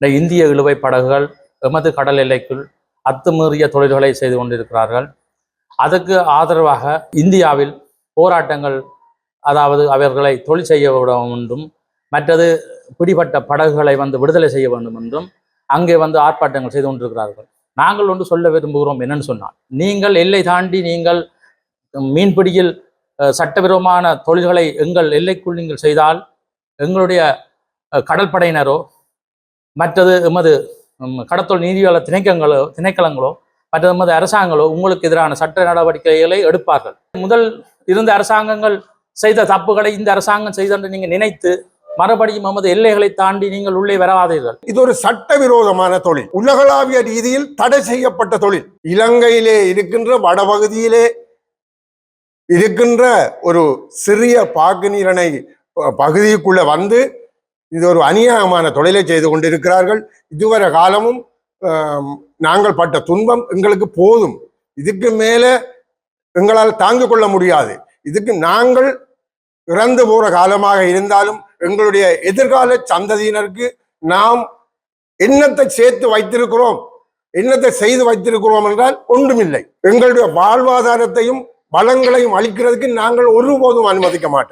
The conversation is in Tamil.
இந்த இந்திய இழுவை படகுகள் எமது கடல் எல்லைக்குள் அத்துமீறிய தொழில்களை செய்து கொண்டிருக்கிறார்கள். அதுக்கு ஆதரவாக இந்தியாவில் போராட்டங்கள் அதாவது அவர்களை தொழில் செய்ய விட வேண்டும் மற்றது பிடிபட்ட படகுகளை வந்து விடுதலை செய்ய வேண்டும் என்றும் அங்கே வந்து ஆர்ப்பாட்டங்கள் செய்து கொண்டிருக்கிறார்கள். நாங்கள் ஒன்று சொல்ல விரும்புகிறோம் என்னன்னு சொன்னால் நீங்கள் எல்லை தாண்டி நீங்கள் மீன்பிடியில் சட்டவிரோமான சட்டவிரோதமான தொழில்களை எங்கள் எல்லைக்குள் நீங்கள் செய்தால் எங்களுடைய கடற்படையினரோ மற்றது எமது கடத்தல் கடத்தொழில் திணைக்கங்களோ திணைக்களங்களோ மற்றது எமது அரசாங்கங்களோ உங்களுக்கு எதிரான சட்ட நடவடிக்கைகளை எடுப்பார்கள். முதல் இருந்த அரசாங்கங்கள் செய்த தப்புகளை இந்த அரசாங்கம் செய்தென்று நீங்கள் நினைத்து மறுபடியும் எமது எல்லைகளை தாண்டி நீங்கள் உள்ளே வராதீர்கள். இது ஒரு சட்டவிரோதமான தொழில். உலகளாவிய ரீதியில் தடை செய்யப்பட்ட தொழில். இலங்கையிலே இருக்கின்ற வடபகுதியிலே இருக்கின்ற ஒரு சிறிய பாகுநீரனை பகுதிக்குள்ள வந்து இது ஒரு அநியாயமான தொழிலை செய்து கொண்டிருக்கிறார்கள். இதுவரை காலமும் நாங்கள் பட்ட துன்பம் எங்களுக்கு போதும். இதுக்கு மேலே எங்களால் தாங்கிக் கொள்ள முடியாது. இதுக்கு நாங்கள் இறந்து போகிற காலமாக இருந்தாலும் எங்களுடைய எதிர்கால சந்ததியினருக்கு நாம் என்னத்தை சேர்த்து வைத்திருக்கிறோம். என்னத்தை செய்து வைத்திருக்கிறோம் என்றால் ஒன்றுமில்லை. எங்களுடைய வாழ்வாதாரத்தையும் வளங்களையும் அளிக்கிறதுக்கு நாங்கள் ஒருபோதும் அனுமதிக்க மாட்டோம்.